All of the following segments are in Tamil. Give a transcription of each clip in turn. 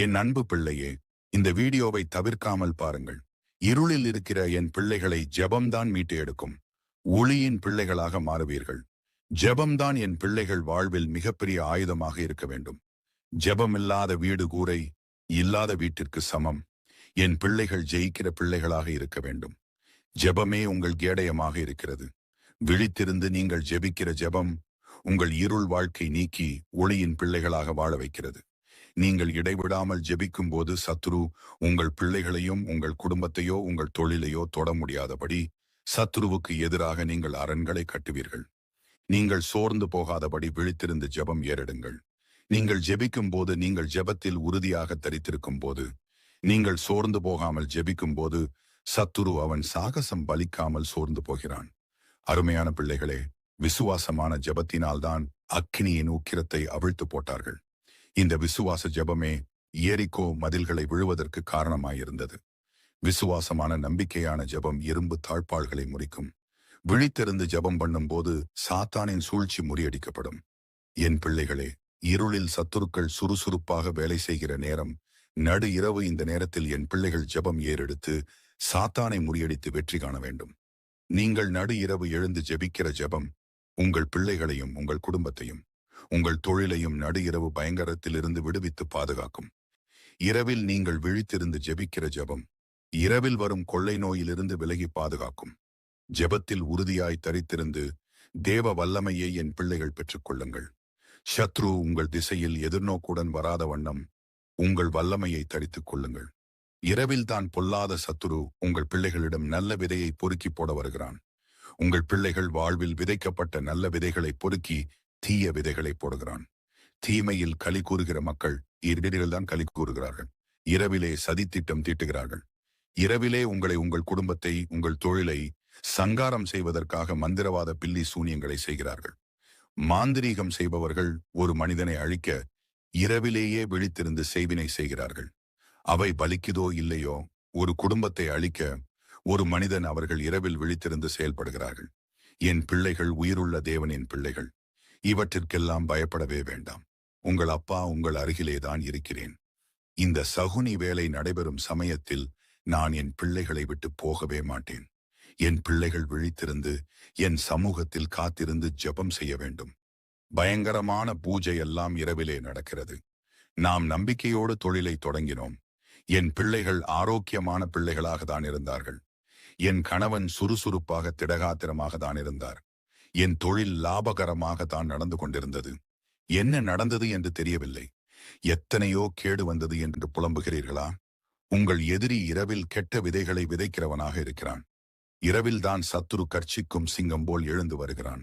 என் அன்பு பிள்ளையே இந்த வீடியோவை தவிர்க்காமல் பாருங்கள். இருளில் இருக்கிற என் பிள்ளைகளை ஜெபம்தான் மீட்டு எடுக்கும். ஒளியின் பிள்ளைகளாக மாறுவீர்கள். ஜெபம்தான் என் பிள்ளைகள் வாழ்வில் மிகப்பெரிய ஆயுதமாக இருக்க வேண்டும். ஜெபமில்லாத வீடு கூரை இல்லாத வீட்டிற்கு சமம். என் பிள்ளைகள் ஜெயிக்கிற பிள்ளைகளாக இருக்க வேண்டும். ஜெபமே உங்கள் கேடயமாக இருக்கிறது. விழித்திருந்து நீங்கள் ஜெபிக்கிற ஜெபம் உங்கள் இருள் வாழ்க்கை நீக்கி ஒளியின் பிள்ளைகளாக வாழ வைக்கிறது. நீங்கள் இடைவிடாமல் ஜெபிக்கும் போது சத்ரு உங்கள் பிள்ளைகளையும் உங்கள் குடும்பத்தையோ உங்கள் தொழிலையோ தொட முடியாதபடி சத்ருவுக்கு எதிராக நீங்கள் அரண்களை கட்டுவீர்கள். நீங்கள் சோர்ந்து போகாதபடி விழித்திருந்து ஜெபம் ஏறிடுங்கள். நீங்கள் ஜெபிக்கும் போது நீங்கள் ஜெபத்தில் உறுதியாக தரித்திருக்கும் போது நீங்கள் சோர்ந்து போகாமல் ஜெபிக்கும் போது சத்துரு அவன் சாகசம் பலிக்காமல் சோர்ந்து போகிறான். அருமையான பிள்ளைகளே விசுவாசமான ஜெபத்தினால்தான் அக்கினியின் உக்கிரத்தை அவிழ்த்து போட்டார்கள். இந்த விசுவாச ஜெபமே ஏரிக்கோ மதில்களை விழுவதற்கு காரணமாயிருந்தது. விசுவாசமான நம்பிக்கையான ஜெபம் இரும்பு தாழ்பாள்களை முறிக்கும். விழித்திருந்து ஜெபம் பண்ணும்போது சாத்தானின் சூழ்ச்சி முறியடிக்கப்படும். என் பிள்ளைகளே இருளில் சத்துருக்கள் சுறுசுறுப்பாக வேலை செய்கிற நேரம். நடு இரவு இந்த நேரத்தில் என் பிள்ளைகள் ஜெபம் ஏறெடுத்து சாத்தானை முறியடித்து வெற்றி காண வேண்டும். நீங்கள் நடு இரவு எழுந்து ஜெபிக்கிற ஜெபம் உங்கள் பிள்ளைகளையும் உங்கள் குடும்பத்தையும் உங்கள் தொழிலையும் நடு இரவு பயங்கரத்திலிருந்து விடுவித்து பாதுகாக்கும். இரவில் நீங்கள் விழித்திருந்து ஜெபிக்கிற ஜெபம் இரவில் வரும் கொள்ளை நோயிலிருந்து விலகி பாதுகாக்கும். ஜெபத்தில் உறுதியாய் தரித்திருந்து தேவ வல்லமையை என் பிள்ளைகள் பெற்றுக்கொள்ளுங்கள் சத்ரு உங்கள் திசையில் எதிர்நோக்குடன் வராத வண்ணம் உங்கள் வல்லமையை தரித்துக் கொள்ளுங்கள். இரவில் தான் பொல்லாத சத்துரு உங்கள் பிள்ளைகளிடம் நல்ல விதையை பொறுக்கி போட வருகிறான். உங்கள் பிள்ளைகள் வாழ்வில் விதைக்கப்பட்ட நல்ல விதைகளை பொறுக்கி தீய விதைகளை போடுகிறான். தீமையில் களி கூறுகிற மக்கள் இரவில் தான் களி கூறுகிறார்கள். இரவிலே சதித்திட்டம் தீட்டுகிறார்கள். இரவிலே உங்களை உங்கள் குடும்பத்தை உங்கள் தொழிலை சங்காரம் செய்வதற்காக மந்திரவாத பில்லி சூனியங்களை செய்கிறார்கள். மாந்திரீகம் செய்பவர்கள் ஒரு மனிதனை அழிக்க இரவிலேயே விழித்திருந்து செய்வினை செய்கிறார்கள். அவை பலிக்குதோ இல்லையோ ஒரு குடும்பத்தை அழிக்க ஒரு மனிதன் அவர்கள் இரவில் விழித்திருந்து செயல்படுகிறார்கள். என் பிள்ளைகள் உயிருள்ள தேவனின் பிள்ளைகள். இவற்றிற்கெல்லாம் பயப்படவே வேண்டாம். உங்கள் அப்பா உங்கள் அருகிலேதான் இருக்கிறேன். இந்த சகுனி வேலை நடைபெறும் சமயத்தில் நான் என் பிள்ளைகளை விட்டு போகவே மாட்டேன். என் பிள்ளைகள் விழித்திருந்து என் சமூகத்தில் காத்திருந்து ஜெபம் செய்ய வேண்டும். பயங்கரமான பூஜை எல்லாம் இரவிலே நடக்கிறது. நாம் நம்பிக்கையோடு தொழிலை தொடங்கினோம். என் பிள்ளைகள் ஆரோக்கியமான பிள்ளைகளாக தான் இருந்தார்கள். என் கணவன் சுறுசுறுப்பாக திடகாத்திரமாக தான் இருந்தார். என் தொழில் லாபகரமாக தான் நடந்து கொண்டிருந்தது. என்ன நடந்தது என்று தெரியவில்லை. எத்தனையோ கேடு வந்தது என்று புலம்புகிறீர்களா? உங்கள் எதிரி இரவில் கெட்ட விதைகளை விதைக்கிறவனாக இருக்கிறான். இரவில்தான் சத்துரு கர்ச்சிக்கும் சிங்கம் போல் எழுந்து வருகிறான்.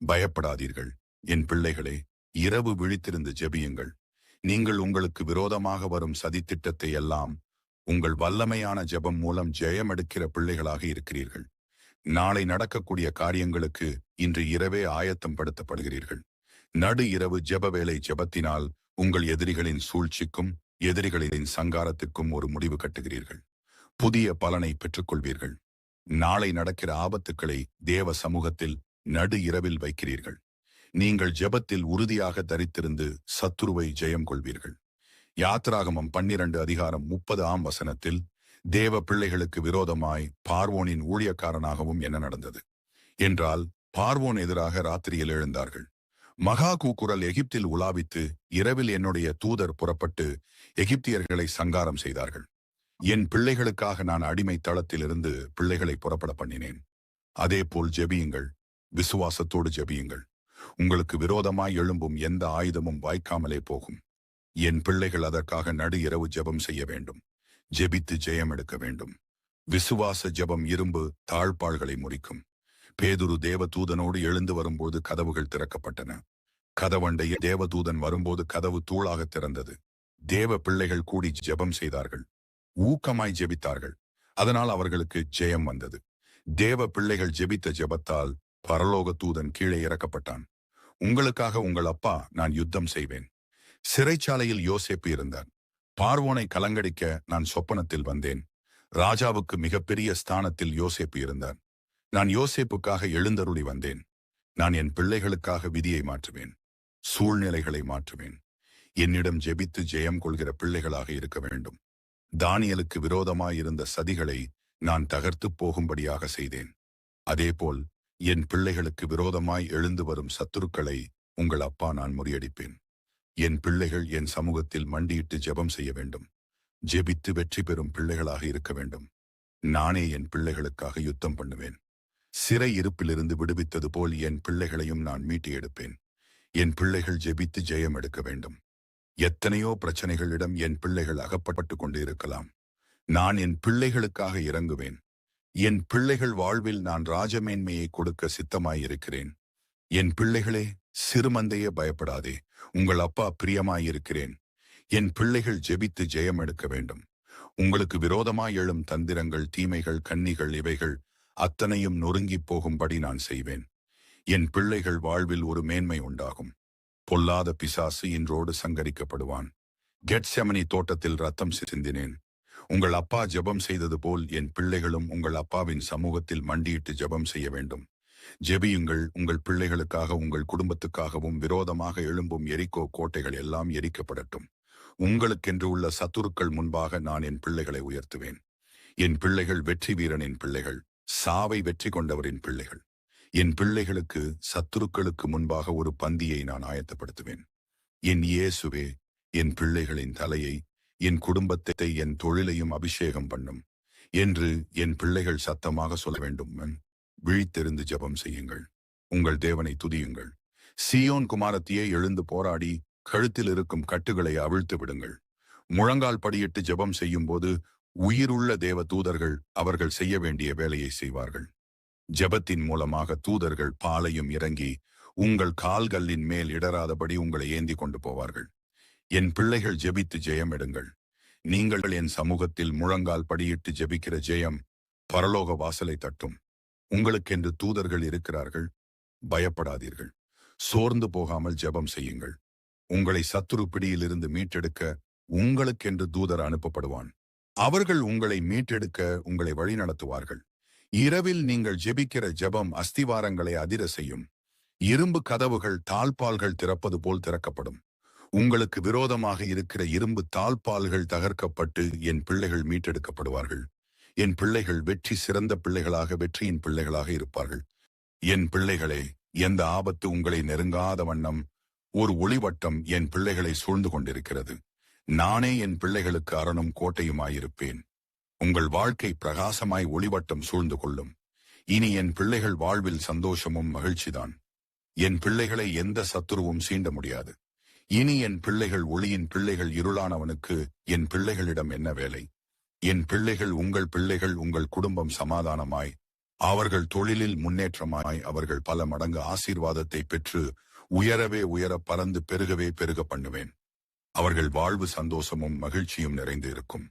பயப்படாதீர்கள். என் பிள்ளைகளே இரவு விழித்திருந்து ஜெபியுங்கள். நீங்கள் உங்களுக்கு விரோதமாக வரும் சதித்திட்டத்தை எல்லாம் உங்கள் வல்லமையான ஜெபம் மூலம் ஜெயமெடுக்கிற பிள்ளைகளாக இருக்கிறீர்கள். நாளை நடக்கக்கூடிய காரியங்களுக்கு இன்று இரவே ஆயத்தம் படுத்தப்படுகிறீர்கள் நடு இரவு ஜெப வேலை ஜெபத்தினால் உங்கள் எதிரிகளின் சூழ்ச்சிக்கும் எதிரிகளின் சங்காரத்துக்கும் ஒரு முடிவு கட்டுகிறீர்கள். புதிய பலனை பெற்றுக்கொள்வீர்கள். நாளை நடக்கிற ஆபத்துக்களை தேவ சமூகத்தில் நடு இரவில் வைக்கிறீர்கள். நீங்கள் ஜெபத்தில் உறுதியாக தரித்திருந்து சத்துருவை ஜெயம் கொள்வீர்கள். யாத்ராகமம் பன்னிரண்டு அதிகாரம் முப்பது ஆம் வசனத்தில் தேவ பிள்ளைகளுக்கு விரோதமாய் பார்வோனின் ஊழியக்காரனாகவும் என்ன நடந்தது? என்றால் பார்வோன் எதிராக ராத்திரியில் எழுந்தார்கள். மகா கூக்குரல் எகிப்தில் உலாவித்து இரவில் என்னுடைய தூதர் புறப்பட்டு எகிப்தியர்களை சங்காரம் செய்தார்கள். என் பிள்ளைகளுக்காக நான் அடிமை தளத்திலிருந்து பிள்ளைகளை புறப்பட பண்ணினேன். அதே போல் ஜெபியுங்கள். விசுவாசத்தோடு ஜெபியுங்கள். உங்களுக்கு விரோதமாய் எழும்பும் எந்த ஆயுதமும் வாய்க்காமலே போகும். என் பிள்ளைகள் அதற்காக நடு இரவு ஜெபம் செய்ய வேண்டும். ஜெபித்து ஜெயம் எடுக்க வேண்டும். விசுவாச ஜெபம் இரும்பு தாழ்பாள்களை முறிக்கும். பேதுரு தேவதூதனோடு எழுந்து வரும்போது கதவுகள் திறக்கப்பட்டன. கதவண்டைய தேவதூதன் வரும்போது கதவு தூளாக திறந்தது. தேவ பிள்ளைகள் கூடி ஜெபம் செய்தார்கள். ஊக்கமாய் ஜெபித்தார்கள். அதனால் அவர்களுக்கு ஜெயம் வந்தது. தேவ பிள்ளைகள் ஜெபித்த ஜெபத்தால் பரலோக தூதன் கீழே இறக்கப்பட்டான். உங்களுக்காக உங்கள் அப்பா நான் யுத்தம் செய்வேன். சிறைச்சாலையில் யோசேப்பு இருந்தான் பார்வோனை கலங்கடிக்க நான் சொப்பனத்தில் வந்தேன். ராஜாவுக்கு மிகப்பெரிய ஸ்தானத்தில் யோசேப்பு இருந்தான் நான் யோசேப்புக்காக எழுந்தருளி வந்தேன். நான் என் பிள்ளைகளுக்காக விதியை மாற்றுவேன். சூழ்நிலைகளை மாற்றுவேன். என்னிடம் ஜெபித்து ஜெயம் கொள்கிற பிள்ளைகளாக இருக்க வேண்டும். தானியலுக்கு விரோதமாயிருந்த சதிகளை நான் தகர்த்துப் போகும்படியாக செய்தேன். அதேபோல் என் பிள்ளைகளுக்கு விரோதமாய் எழுந்து வரும் சத்துருக்களை உங்கள் அப்பா நான் முறியடிப்பேன். என் பிள்ளைகள் என் சமூகத்தில் மண்டியிட்டு ஜெபம் செய்ய வேண்டும். ஜெபித்து வெற்றி பெறும் பிள்ளைகளாக இருக்க வேண்டும். நானே என் பிள்ளைகளுக்காக யுத்தம் பண்ணுவேன். சிறை இருப்பிலிருந்து விடுவித்தது போல் என் பிள்ளைகளையும் நான் மீட்டி எடுப்பேன். என் பிள்ளைகள் ஜெபித்து ஜெயம் எடுக்க வேண்டும். எத்தனையோ பிரச்சனைகளிடம் என் பிள்ளைகள் அகப்பட்டு கொண்டு இருக்கலாம் நான் என் பிள்ளைகளுக்காக இறங்குவேன். என் பிள்ளைகள் வாழ்வில் நான் ராஜமேன்மையை கொடுக்க சித்தமாயிருக்கிறேன். என் பிள்ளைகளே சிறுமந்தையே பயப்படாதே. உங்கள் அப்பா பிரியமாயிருக்கிறேன். என் பிள்ளைகள் ஜெபித்து ஜெயம் எடுக்க வேண்டும். உங்களுக்கு விரோதமாய் எழும் தந்திரங்கள் தீமைகள் கன்னிகள் இவைகள் அத்தனையும் நொறுங்கிப் போகும்படி நான் செய்வேன். என் பிள்ளைகள் வாழ்வில் ஒரு மேன்மை உண்டாகும். பொல்லாத பிசாசு இன்றோடு சங்கரிக்கப்படுவான். கெட்செமனி தோட்டத்தில் ரத்தம் சிந்தினேன். உங்கள் அப்பா ஜெபம் செய்தது போல் என் பிள்ளைகளும் உங்கள் அப்பாவின் சமூகத்தில் மண்டியிட்டு ஜெபம் செய்ய வேண்டும். ஜெபியுங்கள் உங்கள் பிள்ளைகளுக்காக உங்கள் குடும்பத்துக்காகவும் விரோதமாக எழும்பும் எரிக்கோ கோட்டைகள் எல்லாம் எரிக்கப்படட்டும். உங்களுக்கென்று உள்ள சத்துருக்கள் முன்பாக நான் என் பிள்ளைகளை உயர்த்துவேன். என் பிள்ளைகள் வெற்றி வீரனின் பிள்ளைகள். சாவை வெற்றி கொண்டவரின் பிள்ளைகள். என் பிள்ளைகளுக்கு சத்துருக்களுக்கு முன்பாக ஒரு பந்தியை நான் ஆயத்தப்படுத்துவேன். என் இயேசுவே என் பிள்ளைகளின் தலையை என் குடும்பத்தை என் தொழிலையும் அபிஷேகம் பண்ணும் என்று என் பிள்ளைகள் சத்தமாக சொல்ல வேண்டும். விழித்தெருந்து ஜெபம் செய்யுங்கள். உங்கள் தேவனை துதியுங்கள். சியோன் குமாரத்தியே எழுந்து போராடி கழுத்தில் இருக்கும் கட்டுகளை அவிழ்த்து விடுங்கள். முழங்கால் படியிட்டு ஜெபம் செய்யும்போது உயிருள்ள தேவ தூதர்கள் அவர்கள் செய்ய வேண்டிய வேலையை செய்வார்கள். ஜெபத்தின் மூலமாக தூதர்கள் பாலையும் இறங்கி உங்கள் கால்களின் மேல் இடராதபடி உங்களை ஏந்தி கொண்டு போவார்கள். என் பிள்ளைகள் ஜெபித்து ஜெயம் எடுங்கள். நீங்கள் என் சமூகத்தில் முழங்கால் படியிட்டு ஜெபிக்கிற ஜெயம் பரலோக வாசலை தட்டும். உங்களுக்கென்று தூதர்கள் இருக்கிறார்கள். பயப்படாதீர்கள். சோர்ந்து போகாமல் ஜெபம் செய்யுங்கள். உங்களை சத்துரு பிடியிலிருந்து மீட்டெடுக்க உங்களுக்கென்று தூதர் அனுப்பப்படுவான். அவர்கள் உங்களை மீட்டெடுக்க உங்களை வழிநடத்துவார்கள் இரவில் நீங்கள் ஜெபிக்கிற ஜெபம் அஸ்திவாரங்களை அதிர செய்யும். இரும்பு கதவுகள் தாழ்பால்கள் திறப்பது போல் திறக்கப்படும். உங்களுக்கு விரோதமாக இருக்கிற இரும்பு தாழ்பால்கள் தகர்க்கப்பட்டு என் பிள்ளைகள் மீட்டெடுக்கப்படுவார்கள். என் பிள்ளைகள் வெற்றி சிறந்த பிள்ளைகளாக வெற்றியின் பிள்ளைகளாக இருப்பார்கள். என் பிள்ளைகளே எந்த ஆபத்து உங்களை நெருங்காத வண்ணம் ஒரு ஒளிவட்டம் என் பிள்ளைகளை சூழ்ந்து கொண்டிருக்கிறது. நானே என் பிள்ளைகளுக்கு அரணும் கோட்டையுமாயிருப்பேன். உங்கள் வாழ்க்கை பிரகாசமாய் ஒளிவட்டம் சூழ்ந்து கொள்ளும். இனி என் பிள்ளைகள் வாழ்வில் சந்தோஷமும் மகிழ்ச்சிதான். என் பிள்ளைகளை எந்த சத்துருவும் சீண்ட முடியாது. இனி என் பிள்ளைகள் ஒளியின் பிள்ளைகள் இருளானவனுக்கு என் பிள்ளைகளிடம் என்ன வேலை? என் பிள்ளைகள் உங்கள் பிள்ளைகள் உங்கள் குடும்பம் சமாதானமாய் அவர்கள் தொழிலில் முன்னேற்றமாய் அவர்கள் பல மடங்கு ஆசீர்வாதத்தை பெற்று உயரவே உயர பறந்து பெருகவே பெருக பண்ணுவேன். அவர்கள் வாழ்வு சந்தோஷமும் மகிழ்ச்சியும் நிறைந்து இருக்கும்